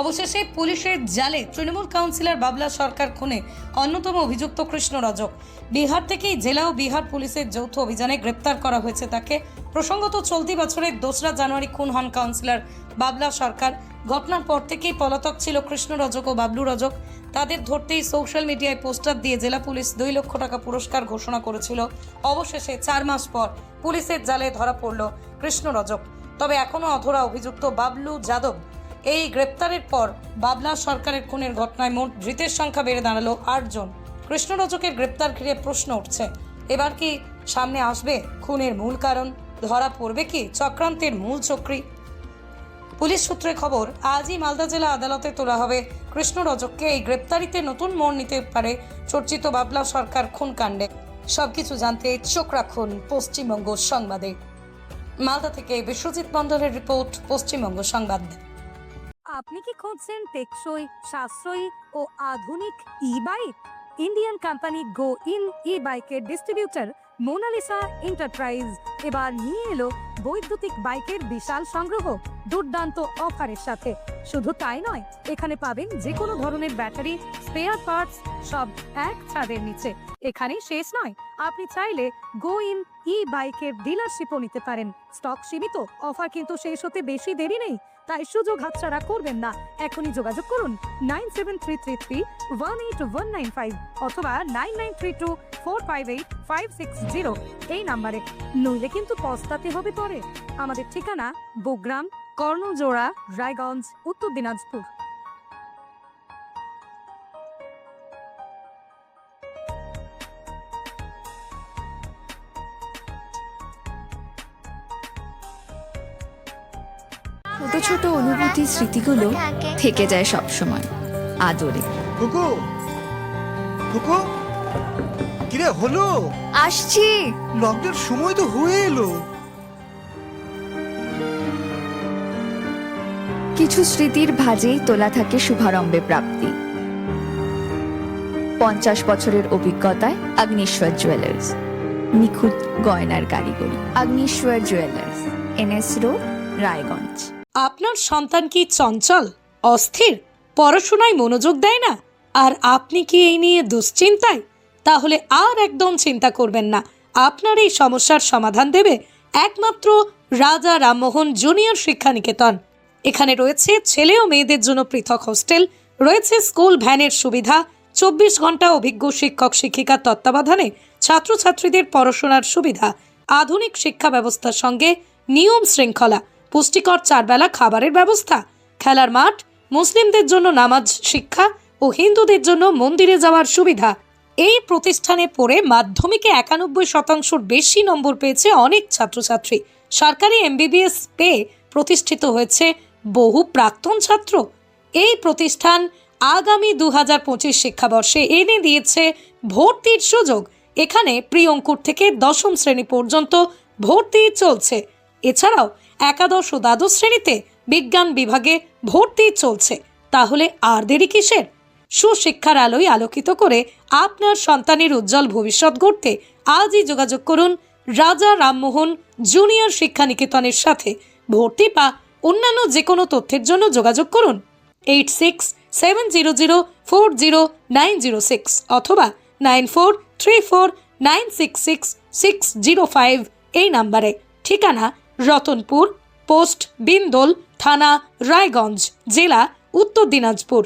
অবশেষে পুলিশের জালে তৃণমূল কাউন্সিলর বাবলা সরকার খুনে অন্যতম অভিযুক্ত কৃষ্ণ রজক। বিহার থেকেই জেলা ও বিহার পুলিশের যৌথ অভিযানে গ্রেপ্তার করা হয়েছে তাকে। প্রসঙ্গত চলতি বছরের দোসরা জানুয়ারি খুন হন কাউন্সিলর বাবলা সরকার। ঘটনার পর থেকেই পলাতক ছিল কৃষ্ণ রজক ও বাবলু রজক। তাদের ধরতেই সোশ্যাল মিডিয়ায় পোস্টার দিয়ে জেলা পুলিশ দুই লক্ষ টাকা পুরস্কার ঘোষণা করেছিল। অবশেষে চার মাস পর পুলিশের জালে ধরা পড়ল কৃষ্ণ রজক। তবে এখনও অধরা অভিযুক্ত বাবলু যাদব এই গ্রেপ্তারের পর বাবলা সরকারের খুনের ঘটনায় মোট ধৃতের সংখ্যা বেড়ে দাঁড়াল আটজন। কৃষ্ণরজকের গ্রেপ্তার ঘিরে প্রশ্ন উঠছে, এবার কি সামনে আসবে খুনের মূল কারণ? ধরা পড়বে কি চক্রান্তের মূল চক্রী? পুলিশ সূত্রে খবর, আজই মালদা জেলা আদালতে তোলা হবে কৃষ্ণরজককে এই গ্রেপ্তারিতে নতুন মোড় নিতে পারে চর্চিত বাবলা সরকার খুন কাণ্ডে সবকিছু জানতে চোখ রাখুন পশ্চিমবঙ্গ সংবাদে। মালদা থেকে বিশ্বজিৎ মণ্ডলের রিপোর্ট, পশ্চিমবঙ্গ সংবাদ। আপনি কি খুঁজছেন টেকসই, সাশ্রয়ী ও আধুনিক e bike Indian company go in e বাইকের ডিস্ট্রিবিউটর মোনালিসা এন্টারপ্রাইজ এবার নিয়ে এলো বৈদ্যুতিক বাইকের বিশাল সংগ্রহ। দুর্দান্ত অফারের সাথে। শুধু তাই নয়, এখানে পাবেন যে কোনো ধরনের ব্যাটারি স্পেয়ার পার্টস সব এক ছাদের নিচে। এখানে শেষ নয়, আপনি চাইলে গো ইন ই বাইকের ডিলারশিপও নিতে পারেন। স্টক সীমিত, অফার কিন্তু শেষ হতে বেশি দেরি নেই, তাই সুযোগ হাতছাড়া করবেন না। এখনই যোগাযোগ করুন nine seven three three three one eight one nine five অথবা nine nine three two four five eight five six zero এই নাম্বারে। নইলে কিন্তু পস্তাতে হবে পরে। আমাদের ঠিকানা বুগ্রাম কর্ণজোড়া রায়গঞ্জ উত্তর দিনাজপুর। ছোট ছোট অনুভূতি স্মৃতিগুলো থেকে যায় সব সময় আদরে। কুকু কুকু কিরে হলো? আসছি। লকডাউন সময় তো হয়ে এলো। কিছু স্মৃতির ভাজেই তোলা থাকে শুভারম্ভে প্রাপ্তি। পঞ্চাশ বছরের অভিজ্ঞতায় আগ্নেশ্বর জুয়েলার্স, নিখুঁত গয়নার কারিগরি, Agneshwar jewellers, NS road, Raiganj. আপনার সন্তান কি চঞ্চল, অস্থির, পড়াশোনায় মনোযোগ দেয় না? আর আপনি কি এই নিয়ে দুশ্চিন্তায়? তাহলে আর একদম চিন্তা করবেন না। আপনার এই সমস্যার সমাধান দেবে একমাত্র রাজা রামমোহন জুনিয়র শিক্ষা নিকেতন এখানে রয়েছে ছেলে ও মেয়েদের জন্য পৃথক হোস্টেল, রয়েছে স্কুল ভ্যানের সুবিধা, চব্বিশ ঘণ্টা অভিজ্ঞ শিক্ষক শিক্ষিকার তত্ত্বাবধানে ছাত্রছাত্রীদের পড়াশোনার সুবিধা, আধুনিক শিক্ষা ব্যবস্থার সঙ্গে নিয়ম শৃঙ্খলা, পুষ্টিকর চারবেলা খাবারের ব্যবস্থা, খেলার মাঠ, মুসলিমদের জন্য নামাজ শিক্ষা ও হিন্দুদের জন্য মন্দিরে যাওয়ার সুবিধা। এই প্রতিষ্ঠানে পড়ে মাধ্যমিকে একানব্বই শতাংশের বেশি নম্বর পেয়েছে অনেক ছাত্রছাত্রী। সরকারি এমবিবিএস পেয়ে প্রতিষ্ঠিত হয়েছে বহু প্রাক্তন ছাত্র। এই প্রতিষ্ঠান আগামী দু হাজার পঁচিশ শিক্ষাবর্ষে এনে দিয়েছে ভর্তির সুযোগ। এখানে প্রি অঙ্কুর থেকে দশম শ্রেণি পর্যন্ত ভর্তি চলছে। এছাড়াও একাদশ ও দ্বাদশ শ্রেণীতে বিজ্ঞান বিভাগে ভর্তি চলছে। তাহলে আর দেরি কিসের? সুশিক্ষার আলোয় আলোকিত করে আপনার সন্তানের উজ্জ্বল ভবিষ্যৎ গড়তে আজই যোগাযোগ করুন রাজা রামমোহন জুনিয়র শিক্ষা নিকেতনের সাথে। ভর্তি বা অন্যান্য যে কোনো তথ্যের জন্য যোগাযোগ করুন eight six seven zero zero four zero nine zero six অথবা nine four three four nine six six six zero five এই নাম্বারে। ঠিকানা রতনপুর, পোস্ট বিন্দোল, থানা রায়গঞ্জ, জেলা উত্তর দিনাজপুর।